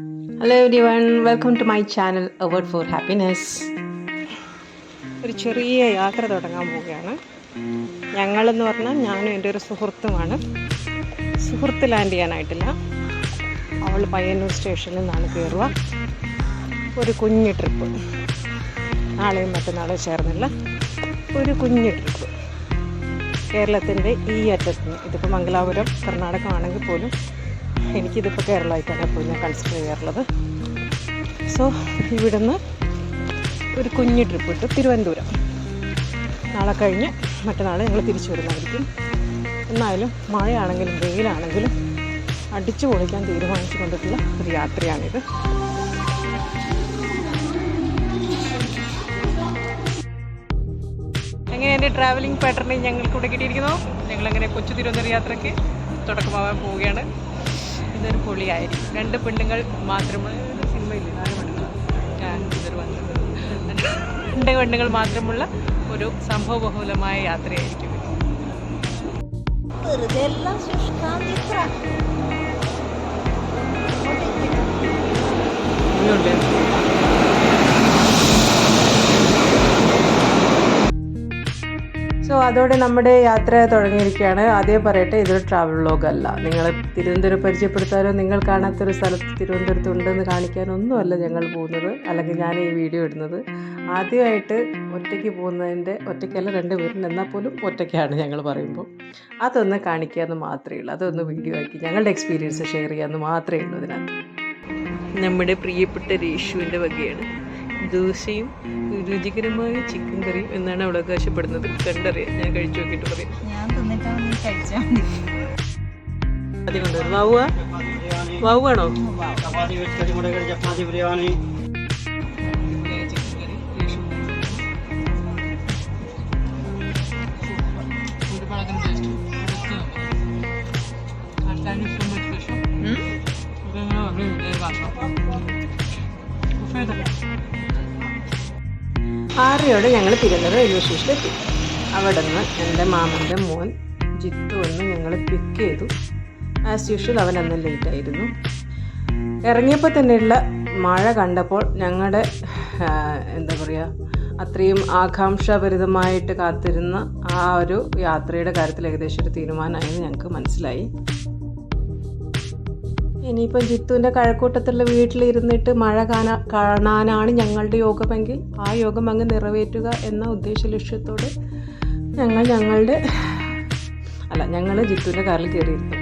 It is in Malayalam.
Hello everyone welcome to my channel award for happiness ഒരു ചെറിയ യാത്ര തുടങ്ങാൻ പോവുകയാണ്. ഞങ്ങളെന്ന് പറഞ്ഞാൽ ഞാനും എന്റെ ഒരു സുഹൃത്തുമാണ്. സുഹൃത്ത് ലാൻഡ് ചെയ്യാനായിട്ടില്ല അവൾ പയ്യന്നൂർ സ്റ്റേഷനിൽ നിന്നാണ് കയറുക. ഒരു കുഞ്ഞു ട്രിപ്പ്. നാളെയും മറ്റന്നാളും ചേർന്നുള്ള ഒരു കുഞ്ഞു ട്രിപ്പ്. കേരളത്തിന്റെ ഈ അറ്റത്ത് നിന്ന് ഇതിപ്പോൾ മംഗലാപുരം കർണാടകമാണെങ്കിൽ പോലും എനിക്കിതിപ്പോൾ കേരളമായിട്ടാണ് ഇപ്പോൾ ഞാൻ കൺസിഡർ ചെയ്യാറുള്ളത്. സോ ഇവിടുന്ന് ഒരു കുഞ്ഞു ട്രിപ്പ് ഇട്ട് തിരുവനന്തപുരം. നാളെ കഴിഞ്ഞ് മറ്റന്നാൾ ഞങ്ങൾ തിരിച്ചു വരുന്നതായിരിക്കും. എന്നാലും മഴയാണെങ്കിലും വെയിലാണെങ്കിലും അടിച്ചു പൊളിക്കാൻ തീരുമാനിച്ചു കൊണ്ടിട്ടുള്ള ഒരു യാത്രയാണിത്. എങ്ങനെ എന്റെ ട്രാവലിംഗ് പാറ്റേണിൽ ഞങ്ങൾക്ക് ഇവിടെ കിട്ടിയിരിക്കുന്നു? ഞങ്ങളങ്ങനെ കൊച്ചു തിരുവനന്തപുരം യാത്രയ്ക്ക് തുടക്കമാവാൻ പോവുകയാണ്. ഇതൊരു പൊളിയായിരിക്കും രണ്ട് പെണ്ണുങ്ങൾ മാത്രമുള്ള സിനിമയില്ല നാല് പെണ്ണുങ്ങൾ. രണ്ട് പെണ്ണുങ്ങൾ മാത്രമുള്ള ഒരു സംഭവബഹുലമായ യാത്രയായിരിക്കും. വെറുതെ അതോടെ നമ്മുടെ യാത്ര തുടങ്ങിയിരിക്കുകയാണ്. അതേ പറയട്ടെ ഇതൊരു ട്രാവൽ വ്ലോഗ് അല്ല. നിങ്ങൾ തിരുവനന്തപുരം പരിചയപ്പെടുത്താനോ നിങ്ങൾ കാണാത്തൊരു സ്ഥലത്ത് തിരുവനന്തപുരത്ത് ഉണ്ടെന്ന് കാണിക്കാനോ ഒന്നുമല്ല ഞങ്ങൾ പോകുന്നത് അല്ലെങ്കിൽ ഞാൻ ഈ വീഡിയോ ഇടുന്നത്. ആദ്യമായിട്ട് ഒറ്റയ്ക്ക് പോകുന്നതിന്റെ ഒറ്റയ്ക്കല്ല രണ്ട് പേരും എന്നാൽ പോലും ഒറ്റയ്ക്കാണ് ഞങ്ങൾ പറയുമ്പോൾ. അതൊന്ന് കാണിക്കുക എന്ന് മാത്രമേ ഉള്ളൂ. അതൊന്ന് വീഡിയോ ആക്കി ഞങ്ങളുടെ എക്സ്പീരിയൻസ് ഷെയർ ചെയ്യാമെന്ന് മാത്രമേ ഉള്ളൂ ഇതിനകത്ത്. നമ്മുടെ പ്രിയപ്പെട്ട രേഷുവിന്റെ വകയാണ്. ദോശയും രുചികരമായ ചിക്കൻ കറിയും എന്നാണ് അവിടെ അവകാശപ്പെടുന്നത്. കണ്ടറിയാം. ഞാൻ കഴിച്ചു നോക്കിയിട്ട് പറയും. ചപ്പാത്തി ബിരിയാണി. ആറിയോടെ ഞങ്ങൾ തിരുവനന്തപുരം റെയിൽവേ സ്റ്റേഷനിലെത്തി അവിടെ നിന്ന് എന്റെ മാമന്റെ മോൻ ജിത്തു വന്ന് ഞങ്ങൾ പിക്ക് ചെയ്തു. ആസ് യൂഷ്വൽ അവൻ അന്ന് ലേറ്റായിരുന്നു ഇറങ്ങിയപ്പോൾ തന്നെയുള്ള മഴ കണ്ടപ്പോൾ ഞങ്ങളുടെ എന്താ പറയുക അത്രയും ആകാംക്ഷാഭരിതമായിട്ട് കാത്തിരുന്ന ആ ഒരു യാത്രയുടെ കാര്യത്തിൽ ഏകദേശം ഒരു തീരുമാനമായി ഞങ്ങൾക്ക് മനസ്സിലായി. ഇനിയിപ്പം ജിത്തുവിന്റെ കഴക്കൂട്ടത്തുള്ള വീട്ടിലിരുന്നിട്ട് മഴ കാണാ കാണാനാണ് ഞങ്ങളുടെ യോഗമെങ്കിൽ ആ യോഗം അങ്ങ് നിറവേറ്റുക എന്ന ഉദ്ദേശ ലക്ഷ്യത്തോട് ഞങ്ങൾ ഞങ്ങളുടെ അല്ല ഞങ്ങൾ ജിത്തുവിന്റെ കാറിൽ കയറിയിരുന്നു